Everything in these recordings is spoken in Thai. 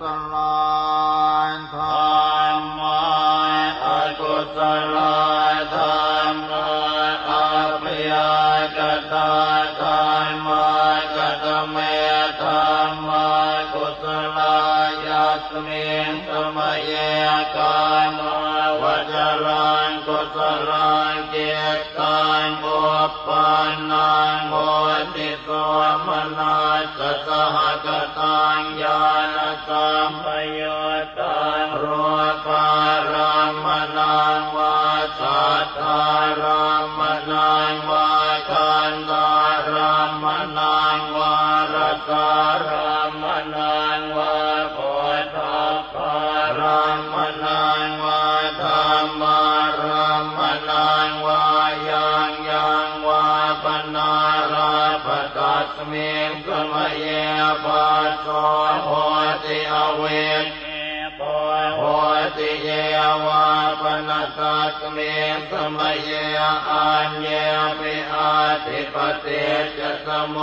สลาธรรมาอกุศลธรรมาอภิยากตา จตังบุปปานังโหติโสมนาสสหกตังญาณสัมปโยตังรูปารามนังวาสัทธารามนังวาคันตารามนังวารสารามนังวาโพธพารามนังวา ปัสสโหติอเวทโหติเยวาปนัสสมิงสมัยอัญญปิอาทิปเตจะสม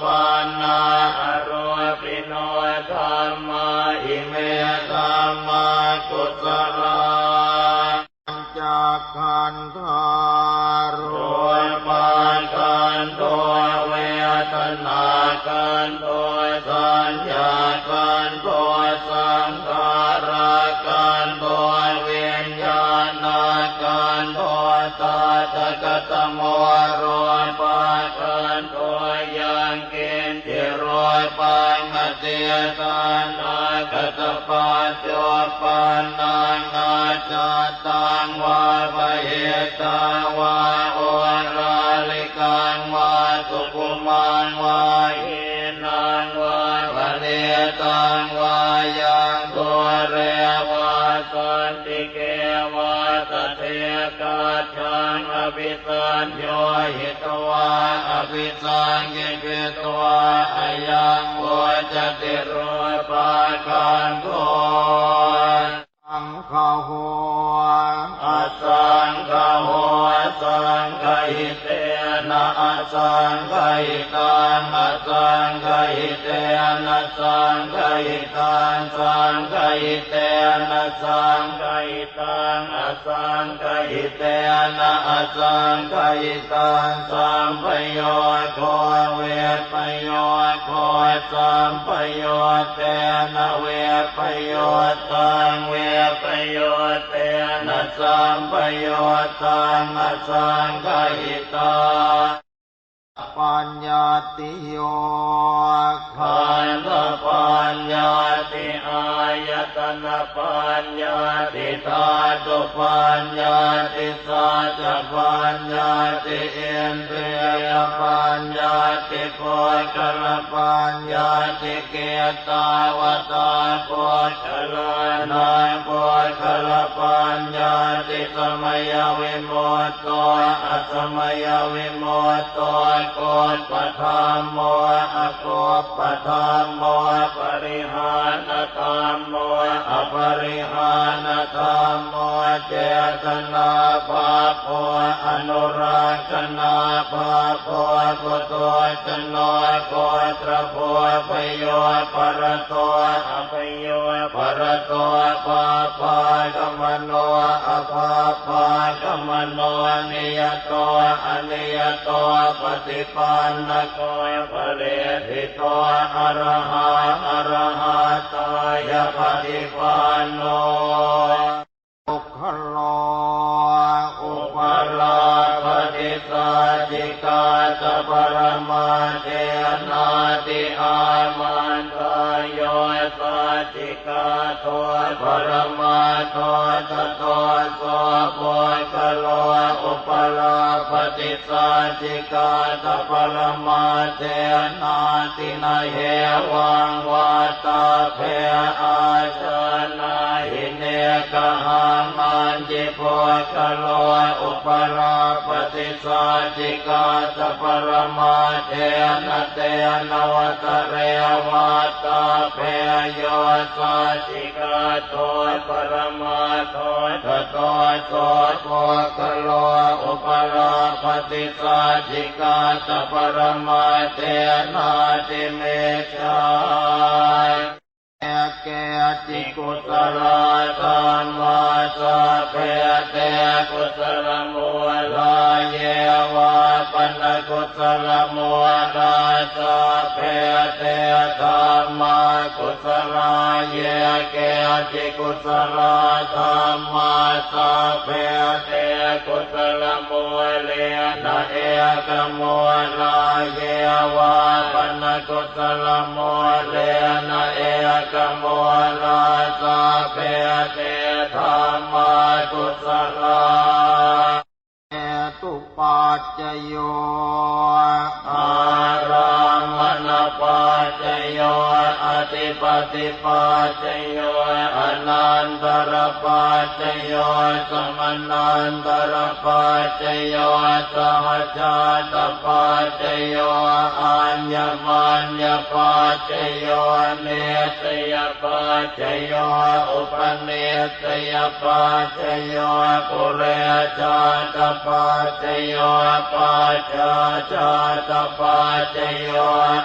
ปันาอโรปิโนธรรมาอิเมธรรมากุศลาจากขันธารวปานกันตัวเวทนากันตัว สัญญากันตัวสังขารากันตัววิญญาณกันตัวตาตะกตโมรวยปานกันตัวยังกินที่รวยปานมเตียกันากตปาจปานนางนาจตังวาปเหตาวาโอราลิกังวาสุกุมังวา ปิสัญโยหิตวาอภิสังเกปิตวาอายังโวจติโรปาคันโทสังคาหัวอสังคาหัวสังคหิเต สังฆหิตังอาสังฆหิเตนะสังฆหิตังสังฆหิเตนะสังฆหิตังอาสังฆหิเตนะอาสังฆหิตังสัมปโยโคเวปโยโคสัมปโยเตนะเวปโยตังเวปโยเตนะสัมปโยตังอัสังฆหิตา ปัญญาติโยขันธปัญญาติอายตนะปัญญาติธาตุปัญญาติสัจปัญญาติเอ็นเตยปัญญ ติโพชลปัญญาติเกตาวตาโพชลนาโพชลปัญญาติสมัยวิโมตโตอัสมัยวิโมตโตโกฏปทามโมอโกฏปทามโมปริหานธรรมโมอปริหานธรรมโมเจตนาภาโพอนุรักษนาภาโพกุโตชนโกตรโพปโยปรโตอปโยปรโตปาปากมโนอภาปากมโนนิยโตอนิยโตปฏิปันนโกปเรติโตอรหะอรหะตายปฏิปันโน โทตโตโสโพสโลอุปลาปฏิสัจิกาตปรมาเทนาตินาเหวังวาตาเพอาชนาหิเนกหา จิโพคโลอุปราปฏิสัจิกาสปรมาเทนเตนวตเรวัตาเพโยสัจิกาโตปรมาโทตโตโสโพคโลอุปราปฏิสัจิกาสปรมาเทนาติเมชาแก่จิกุสลา สลมุลาสัพเพเตธรรมากุสลาเยเกจิกุสลธรรมาสัพเพเตกุสลมุเลนะเอกมุลาเยวะปันกุสลมุเลนะเอกมุลาสัพเพเตธรรมากุสลา ตุปัจจโยอารามณปัจจโยอธิปติปัจจโยอนันตรปัจจโยสมนันตรปัจจโยสหชาตปัจจโยอัญญมัญญปัจจโยเนสยปัจจโยอุปเนสยปัจจโยปุเรชาตปัจจโยปัจจาชาตปัจจโย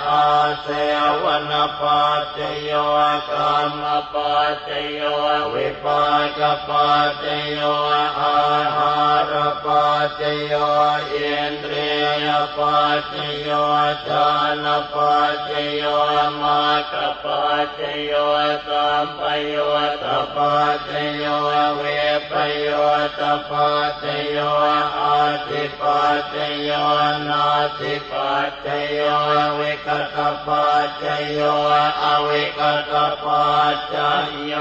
อาเสวนปัจจโยกรรมปัจจโยวิปากปัจจโยอาหารปัจจโยอินทรียปัจจโยฌานปัจจโยมาคปัจจโยสั ปโยตปัจจโยเวปโยตปัจจโยอาทิปัจจโยนาทิปัจจโยวิกตปัจจโยอวิกตปัจจโย